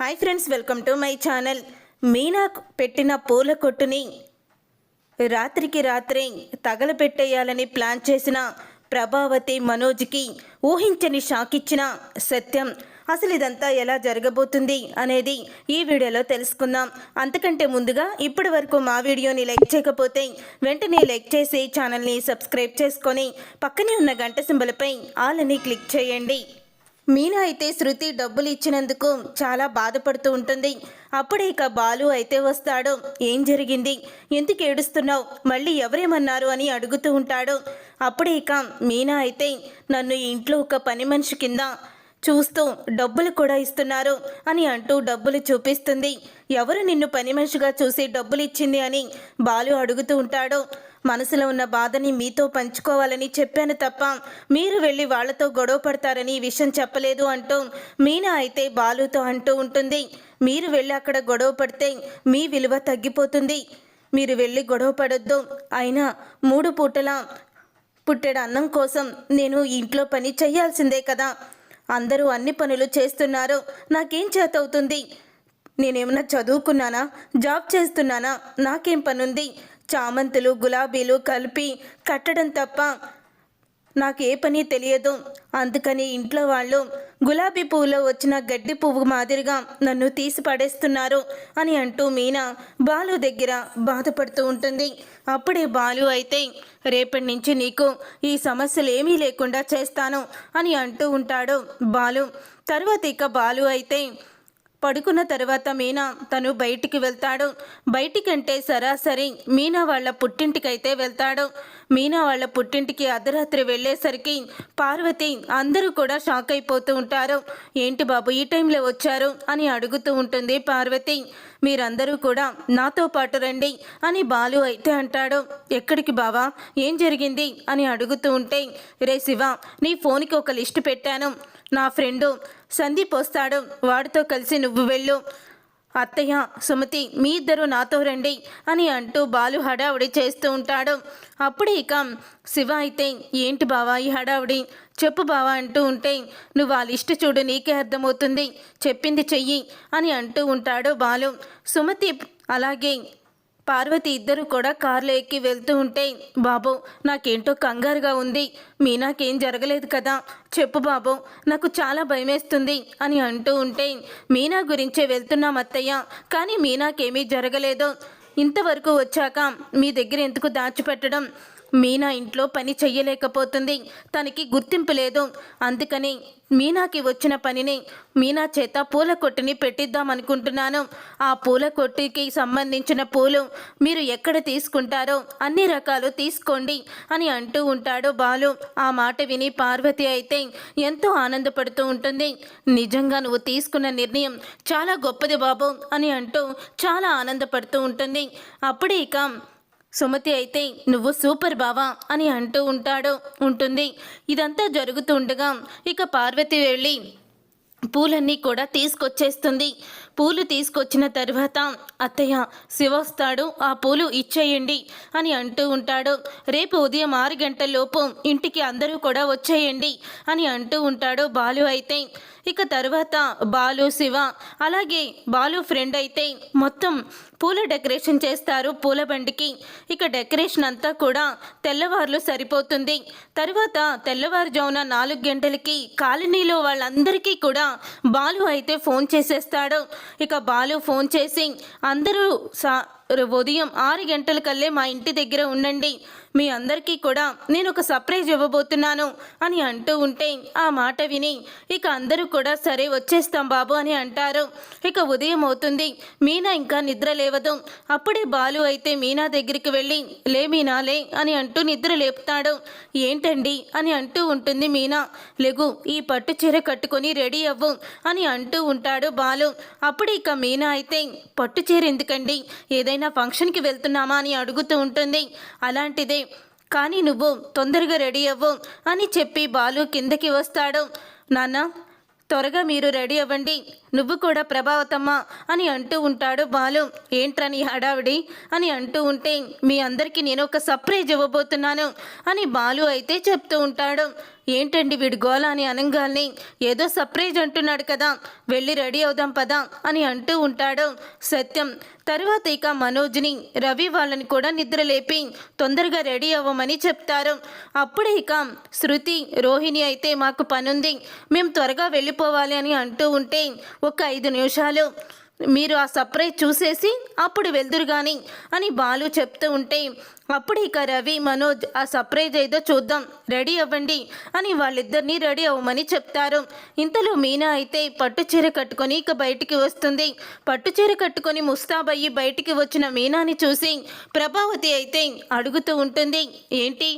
Hi friends welcome to my channel Meena పెట్టిన పూల కొట్టుని రాత్రికి రాత్రి తగలపెట్టేయాలని ప్లాన్ చేసిన ప్రభావతి మనోజ్కి ఊహించని షాక్ ఇచ్చిన సత్యం. అసలు ఇదంతా ఎలా జరగబోతుంది అనేది ఈ వీడియోలో తెలుసుకుందాం. అంతకంటే ముందుగా ఇప్పటి వరకు మా వీడియోని లైక్ చేయకపోతే వెంటనే లైక్ చేసి ఛానల్ని సబ్స్క్రైబ్ చేసుకొని పక్కనే ఉన్న గంట సింబలపై ఆల్ అని క్లిక్ చేయండి. మీనా అయితే శృతి డబ్బులు ఇచ్చినందుకు చాలా బాధపడుతూ ఉంటుంది. అప్పుడే ఇక బాలు అయితే వస్తాడు. ఏం జరిగింది? ఎందుకు ఏడుస్తున్నావు? మళ్ళీ ఎవరేమన్నారు అని అడుగుతూ ఉంటాడు. అప్పుడే ఇక మీనా అయితే నన్ను ఇంట్లో ఒక పని మనిషి కింద చూస్తూ డబ్బులు కూడా ఇస్తున్నారు అని అంటూ డబ్బులు చూపిస్తుంది. ఎవరు నిన్ను పని మనిషిగా చూసి డబ్బులు ఇచ్చింది అని బాలు అడుగుతూ ఉంటాడు. మనసులో ఉన్న బాధని మీతో పంచుకోవాలని చెప్పాను తప్ప మీరు వెళ్ళి వాళ్ళతో గొడవ పడతారని ఈ విషయం చెప్పలేదు అంటూ మీనా అయితే బాలుతో అంటూ ఉంటుంది. మీరు వెళ్ళి అక్కడ గొడవ పడితే మీ విలువ తగ్గిపోతుంది. మీరు వెళ్ళి గొడవ పడొద్దు. అయినా మూడు పూటల పుట్టెడు అన్నం కోసం నేను ఇంట్లో పని చేయాల్సిందే కదా. అందరూ అన్ని పనులు చేస్తున్నారు. నాకేం చేతవుతుంది? నేనేమన్నా చదువుకున్నానా? జాబ్ చేస్తున్నానా? నాకేం పనుంది? చామంతులు గులాబీలు కలిపి కట్టడం తప్ప నాకు ఏ పని తెలియదు. అందుకని ఇంట్లో వాళ్ళు గులాబీ పువ్వులో వచ్చిన గడ్డి పువ్వు మాదిరిగా నన్ను తీసి పడేస్తున్నారు అని అంటూ మీనా బాలు దగ్గర బాధపడుతూ ఉంటుంది. అప్పుడే బాలు అయితే రేపటి నుంచి నీకు ఈ సమస్యలు ఏమీ లేకుండా చేస్తాను అని అంటూ ఉంటాడు బాలు. తర్వాత ఇక బాలు అయితే పడుకున్న తర్వాత మీనా తను బయటికి వెళ్తాడు. బయటికంటే సరాసరి మీనా వాళ్ళ పుట్టింటికైతే వెళ్తాడు. మీనా వాళ్ళ పుట్టింటికి అర్ధరాత్రి వెళ్ళేసరికి పార్వతి అందరూ కూడా షాక్ అయిపోతూ ఉంటారు. ఏంటి బాబు ఈ టైంలో వచ్చారు అని అడుగుతూ ఉంటుంది పార్వతి. మీరందరూ కూడా నాతో పాటు రండి అని బాలు అయితే అంటాడు. ఎక్కడికి బావా ఏం జరిగింది అని అడుగుతూ ఉంటే రే శివ నీ ఫోన్కి ఒక లిస్ట్ పెట్టాను. నా ఫ్రెండు సందీప్ వస్తాడు. వాడితో కలిసి నువ్వు వెళ్ళు. అత్తయ్య సుమతి మీ ఇద్దరు నాతో రండి అని అంటూ బాలు హడావుడి చేస్తూ ఉంటాడు. అప్పుడే ఇక శివ అయితే ఏంటి బావా ఈ హడావుడి? చెప్పు బావా అంటూ ఉంటే నువ్వు ఆ ఇష్ట చూడు నీకే అర్థమవుతుంది. చెప్పింది చెయ్యి అని అంటూ ఉంటాడు బాలు. సుమతి అలాగే పార్వతి ఇద్దరు కూడా కార్లో ఎక్కి వెళ్తూ ఉంటే బాబు నాకేంటో కంగారుగా ఉంది. మీనాకేం జరగలేదు కదా. చెప్పు బాబు నాకు చాలా భయమేస్తుంది అని అంటూ ఉంటే మీనా గురించే వెళ్తున్నాం అత్తయ్య. కానీ మీనాకేమీ జరగలేదు. ఇంతవరకు వచ్చాక మీ దగ్గర ఎందుకు దాచిపెట్టడం? మీనా ఇంట్లో పని చెయ్యలేకపోతుంది. తనకి గుర్తింపు లేదు. అందుకని మీనాకి వచ్చిన పనిని మీనా చేత పూల కొట్టుని పెట్టిద్దామనుకుంటున్నాను. ఆ పూల కొట్టుకి సంబంధించిన పూలు మీరు ఎక్కడ తీసుకుంటారో అన్ని రకాలు తీసుకోండి అని అంటూ ఉంటాడు బాలు. ఆ మాట విని పార్వతి అయితే ఎంతో ఆనందపడుతూ ఉంటుంది. నిజంగా నువ్వు తీసుకున్న నిర్ణయం చాలా గొప్పది బాబు అని అంటూ చాలా ఆనందపడుతూ ఉంటుంది. అప్పుడే ఇక సుమతి అయితే నువ్వు సూపర్ బావా అని అంటూ ఉంటాడు ఉంటుంది. ఇదంతా జరుగుతుండగా ఇక పార్వతి వెళ్ళి పూలన్నీ కూడా తీసుకొచ్చేస్తుంది. పూలు తీసుకొచ్చిన తర్వాత అత్తయ్య శివ వస్తాడు ఆ పూలు ఇచ్చేయండి అని అంటూ ఉంటాడు. రేపు ఉదయం ఆరు గంటలలోపు ఇంటికి అందరూ కూడా వచ్చేయండి అని అంటూ ఉంటాడు బాలు అయితే. ఇక తర్వాత బాలు శివ అలాగే బాలు ఫ్రెండ్ అయితే మొత్తం పూల డెకరేషన్ చేస్తారు పూల బండికి. ఇక డెకరేషన్ అంతా కూడా తెల్లవారులు సరిపోతుంది. తర్వాత తెల్లవారుజామున నాలుగు గంటలకి కాలనీలో వాళ్ళందరికీ కూడా బాలు అయితే ఫోన్ చేసేస్తాడు. ఇక బాలు ఫోన్ చేసి అందరూ సా ఉదయం ఆరు గంటలకల్లే మా ఇంటి దగ్గర ఉండండి. మీ అందరికీ కూడా నేను ఒక సర్ప్రైజ్ ఇవ్వబోతున్నాను అని అంటూ ఉంటే ఆ మాట విని ఇక అందరూ కూడా సరే వచ్చేస్తాం బాబు అని అంటారు. ఇక ఉదయం అవుతుంది. మీనా ఇంకా నిద్ర లేవదు. అప్పుడే బాలు అయితే మీనా దగ్గరికి వెళ్ళి లే మీనా లే అని అంటూ నిద్ర లేపుతాడు. ఏంటండి? అని అంటూ ఉంటుంది మీనా. లెగు ఈ పట్టు చీర కట్టుకొని రెడీ అవ్వు అని అంటూ ఉంటాడు బాలు. అప్పుడు ఇక మీనా అయితే పట్టు చీర ఎందుకండి? ఏదైనా ఫంక్షన్కి వెళ్తున్నామా? అని అడుగుతూ ఉంటుంది. అలాంటిదే కానీ నువ్వు తొందరగా రెడీ అవ్వు అని చెప్పి బాలు కిందకి వస్తాడు. నాన్న త్వరగా మీరు రెడీ అవ్వండి. నువ్వు కూడా ప్రభావతమ్మ అని అంటూ ఉంటాడు బాలు. ఏంట్రని హడావిడి? అని అంటూ ఉంటే మీ అందరికీ నేను ఒక సర్ప్రైజ్ ఇవ్వబోతున్నాను అని బాలు అయితే చెప్తూ ఉంటాడు. ఏంటండి వీడి గోల అని అనగానే ఏదో సర్ప్రైజ్ అంటున్నాడు కదా. వెళ్ళి రెడీ అవుదాం పదా అని అంటూ ఉంటాడు. సత్యం తర్వాత ఇక మనోజ్ని రవి వాళ్ళని కూడా నిద్రలేపి తొందరగా రెడీ అవ్వమని చెప్తారు. అప్పుడే ఇక శృతి రోహిణి అయితే మాకు పనుంది. మేము త్వరగా వెళ్ళిపోవాలి అని అంటూ ఉంటే ఒక ఐదు నిమిషాలు మీరు ఆ సర్ప్రైజ్ చూసేసి అప్పుడు వెళ్దురు కానీ అని బాలు చెప్తూ ఉంటే అప్పుడు ఇక రవి మనోజ్ ఆ సర్ప్రైజ్ ఏదో చూద్దాం రెడీ అవ్వండి అని వాళ్ళిద్దరినీ రెడీ అవ్వమని చెప్తారు. ఇంతలో మీనా అయితే పట్టు చీర కట్టుకొని ఇక బయటికి వస్తుంది. పట్టు చీర కట్టుకొని ముస్తాబయ్యి బయటికి వచ్చిన మీనాని చూసి ప్రభావతి అయితే అడుగుతూ ఉంటుంది ఏంటి?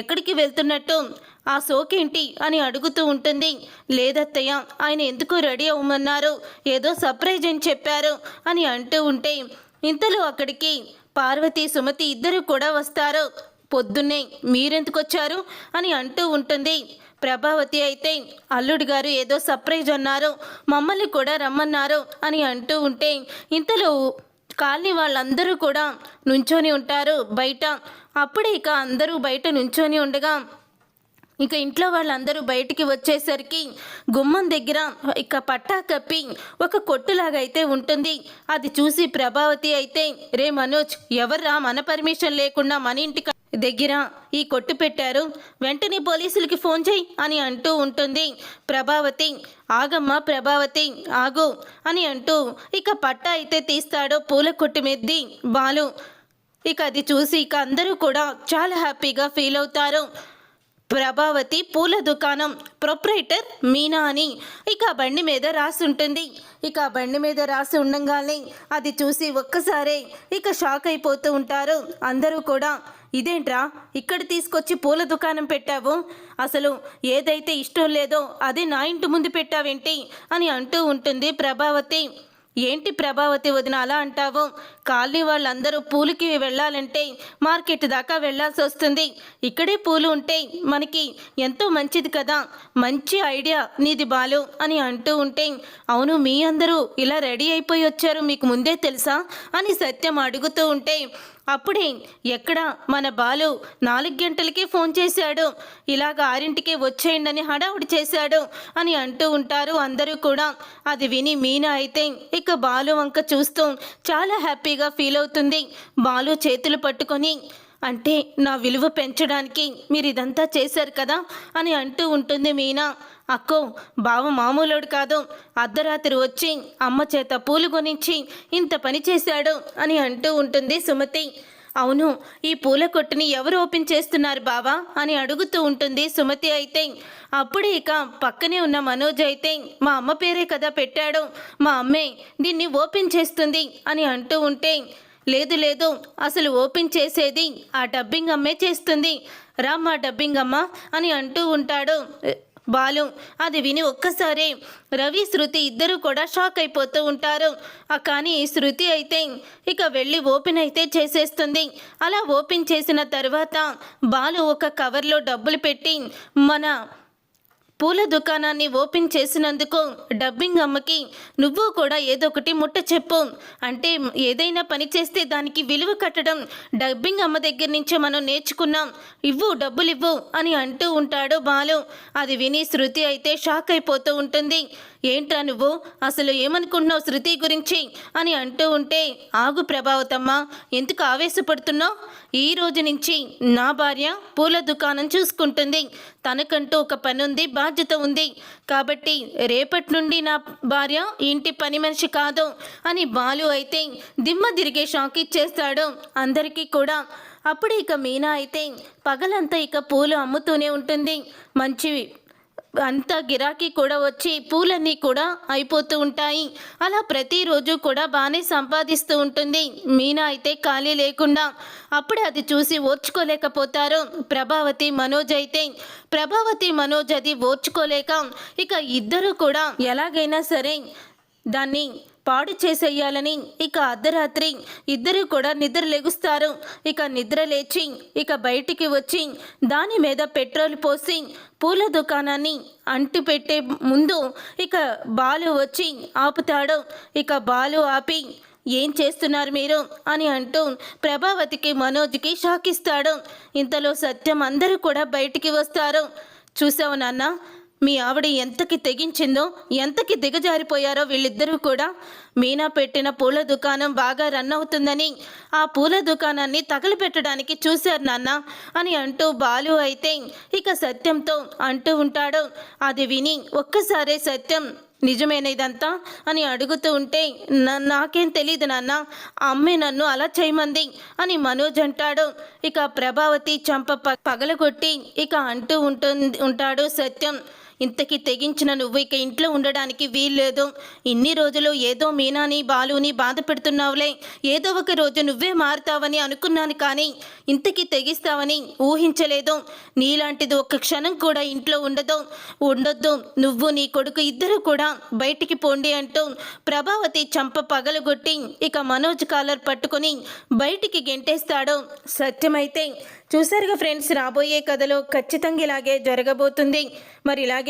ఎక్కడికి వెళ్తున్నట్టు? ఆ సోకేంటి అని అడుగుతూ ఉంటుంది. లేదత్తయ్య ఆయన ఎందుకు రెడీ అవ్వమన్నారు? ఏదో సర్ప్రైజ్ అని చెప్పారు అని అంటూ ఉంటే ఇంతలో అక్కడికి పార్వతి సుమతి ఇద్దరు కూడా వస్తారు. పొద్దున్నే మీరెందుకు వచ్చారు? అని అంటూ ఉంటుంది. ప్రభావతి అయితే అల్లుడు గారు ఏదో సర్ప్రైజ్ అన్నారు. మమ్మల్ని కూడా రమ్మన్నారు అని అంటూ ఉంటే ఇంతలో కాలనీ వాళ్ళందరూ కూడా నుంచొని ఉంటారు బయట. అప్పుడే ఇక అందరూ బయట నుంచొని ఉండగా ఇక ఇంట్లో వాళ్ళందరూ బయటికి వచ్చేసరికి గుమ్మం దగ్గర ఇక పట్టా కప్పి ఒక కొట్టులాగా అయితే ఉంటుంది. అది చూసి ప్రభావతి అయితే రే మనోజ్ ఎవర్రా మన పర్మిషన్ లేకుండా మన ఇంటి దగ్గర ఈ కొట్టు పెట్టారు. వెంటనే పోలీసులకి ఫోన్ చేయి అని అంటూ ఉంటుంది. ప్రభావతి ఆగమ్మ ప్రభావతి ఆగు అని అంటూ ఇక పట్టా అయితే తీస్తాడో పూల కొట్టు మెద్ది బాలు. ఇక అది చూసి ఇక అందరూ కూడా చాలా హ్యాపీగా ఫీల్ అవుతారు. ప్రభావతి పూల దుకాణం ప్రొప్రైటర్ మీనా అని ఇక బండి మీద రాసి ఉంటుంది. ఇక బండి మీద రాసి ఉండగానే అది చూసి ఒక్కసారే ఇక షాక్ అయిపోతూ ఉంటారు. అందరూ కూడా ఇదేంట్రా? ఇక్కడ తీసుకొచ్చి పూల దుకాణం పెట్టావు? అసలు ఏదైతే ఇష్టం లేదో అది నా ఇంటి ముందు పెట్టావేంటి? అని అంటూ ఉంటుంది ప్రభావతి. ఏంటి ప్రభావతి వదిన అలా అంటావు? కాలనీ వాళ్ళందరూ పూలకి వెళ్ళాలంటే మార్కెట్ దాకా వెళ్ళాల్సి వస్తుంది. ఇక్కడే పూలు ఉంటే మనకి ఎంతో మంచిది కదా. మంచి ఐడియా నీది బాలు అని అంటూ ఉంటే అవును మీ అందరూ ఇలా రెడీ అయిపోయి వచ్చారు మీకు ముందే తెలుసా? అని సత్యం అడుగుతూ ఉంటే అప్పుడే ఎక్కడ మన బాలు నాలుగు గంటలకే ఫోన్ చేశాడు. ఇలాగ ఆరింటికే వచ్చేయండి అని హడావుడి చేశాడు అని అంటూ ఉంటారు అందరూ కూడా. అది విని మీనా అయితే ఇక బాలు వంక చూస్తూ చాలా హ్యాపీగా ఫీల్ అవుతుంది. బాలు చేతులు పట్టుకొని అంటే నా విలువ పెంచడానికి మీరు ఇదంతా చేశారు కదా అని అంటూ ఉంటుంది మీనా. అక్కో బావ మామూలుడు కాదు. అర్ధరాత్రి వచ్చి అమ్మ చేత పూలు కొనించి ఇంత పని చేశాడు అని అంటూ ఉంటుంది సుమతి. అవును ఈ పూల కొట్టుని ఎవరు ఓపెన్ చేస్తున్నారు బావా అని అడుగుతూ ఉంటుంది సుమతి అయితే. అప్పుడే ఇక పక్కనే ఉన్న మనోజ్ అయితే మా అమ్మ పేరే కదా పెట్టాడు. మా అమ్మే దీన్ని ఓపెన్ చేస్తుంది అని అంటూ ఉంటే లేదు లేదు. అసలు ఓపెన్ చేసేది ఆ డబ్బింగ్ అమ్మే చేస్తుంది. రామ్మా డబ్బింగ్ అమ్మ అని అంటూ ఉంటాడు. బాలు అది విని ఒక్కసారి. రవి శృతి ఇద్దరు కూడా షాక్ అయిపోతూ ఉంటారు. కానీ శృతి అయితే ఇక వెళ్ళి ఓపెన్ అయితే చేసేస్తుంది. అలా ఓపెన్ చేసిన తర్వాత బాలు ఒక కవర్లో డబ్బులు పెట్టి మన పూల దుకాణాన్ని ఓపెన్ చేసినందుకు డబ్బింగ్ అమ్మకి నువ్వు కూడా ఏదో ఒకటి ముట్ట చెప్పు. అంటే ఏదైనా పని చేస్తే దానికి విలువ కట్టడం డబ్బింగ్ అమ్మ దగ్గర నుంచే మనం నేర్చుకున్నాం. ఇవ్వు డబ్బులు ఇవ్వు అని అంటూ ఉంటాడు బాలు. అది విని శృతి అయితే షాక్ అయిపోతూ ఉంటుంది. ఏంట్రా నువ్వు? అసలు ఏమనుకుంటున్నావు శృతి గురించి? అని అంటూ ఉంటే ఆగు ప్రభావతమ్మ ఎందుకు ఆవేశపడుతున్నావు? ఈ రోజు నుంచి నా భార్య పూల దుకాణం చూసుకుంటుంది. తనకంటూ ఒక పని ఉంది బాధ్యత ఉంది. కాబట్టి రేపటి నుండి నా భార్య ఇంటి పని మనిషి కాదు అని బాలు అయితే దిమ్మ తిరిగే షాక్ ఇచ్చేస్తాడు అందరికీ కూడా. అప్పుడు ఇక మీనా అయితే పగలంతా ఇక పూలు అమ్ముతూనే ఉంటుంది. మంచి అంత గిరాకీ కూడా వచ్చి పూలన్నీ కూడా అయిపోతూ ఉంటాయి. అలా ప్రతిరోజు కూడా బాగానే సంపాదిస్తూ ఉంటుంది. మీనా అయితే ఖాళీ లేకుండా అప్పుడే అది చూసి ఓర్చుకోలేకపోతారు. ప్రభావతి మనోజ్ అయితే ప్రభావతి మనోజ్ అది ఓర్చుకోలేక ఇక ఇద్దరు కూడా ఎలాగైనా సరే దాన్ని పాడు చేసేయాలని ఇక అర్ధరాత్రి ఇద్దరు కూడా నిద్ర లెగుస్తారు. ఇక నిద్ర లేచి ఇక బయటికి వచ్చి దాని మీద పెట్రోల్ పోసి పూల దుకాణాన్ని అంటు పెట్టే ముందు ఇక బాలు వచ్చి ఆపుతాడు. ఇక బాలు ఆపి ఏం చేస్తున్నారు మీరు? అని అంటూ ప్రభావతికి మనోజ్కి షాకిస్తాడు ఇంతలో సత్యం అందరూ కూడా బయటికి వస్తారు. చూసావు నాన్న మీ ఆవిడ ఎంతకి తెగించిందో ఎంతకి దిగజారిపోయారో వీళ్ళిద్దరూ కూడా. మీనా పెట్టిన పూల దుకాణం బాగా రన్ అవుతుందని ఆ పూల దుకాణాన్ని తగలబెట్టడానికి చూశారు నాన్న అని అంటూ బాలు అయితే ఇక సత్యంతో అంటూ ఉంటాడు. అది విని ఒక్కసారే సత్యం నిజమేనేదంతా అని అడుగుతూ ఉంటే నాకేం తెలియదు నాన్న. అమ్మే నన్ను అలా చేయమంది అని మనోజ్ అంటాడు. ఇక ప్రభావతి చంప ప- పగలగొట్టి ఇక అంటూ ఉంటుంది ఉంటాడు సత్యం. ఇంతకి తెగించిన నువ్వు ఇక ఇంట్లో ఉండడానికి వీల్లేదు. ఇన్ని రోజులు ఏదో మీనాని బాలుని బాధ పెడుతున్నావులే. ఏదో ఒక రోజు నువ్వే మారుతావని అనుకున్నాను కానీ ఇంతకి తెగిస్తావని ఊహించలేదు. నీలాంటిది ఒక్క క్షణం కూడా ఇంట్లో ఉండదు. ఉండొద్దు. నువ్వు నీ కొడుకు ఇద్దరు కూడా బయటికి పోండి అంటూ ప్రభావతి చంప పగలగొట్టి ఇక మనోజ్ కాలర్ పట్టుకొని బయటికి గెంటేస్తాడు. సత్యమైతే చూసారుగా ఫ్రెండ్స్ రాబోయే కథలో ఖచ్చితంగా ఇలాగే జరగబోతుంది. మరి ఇలాగే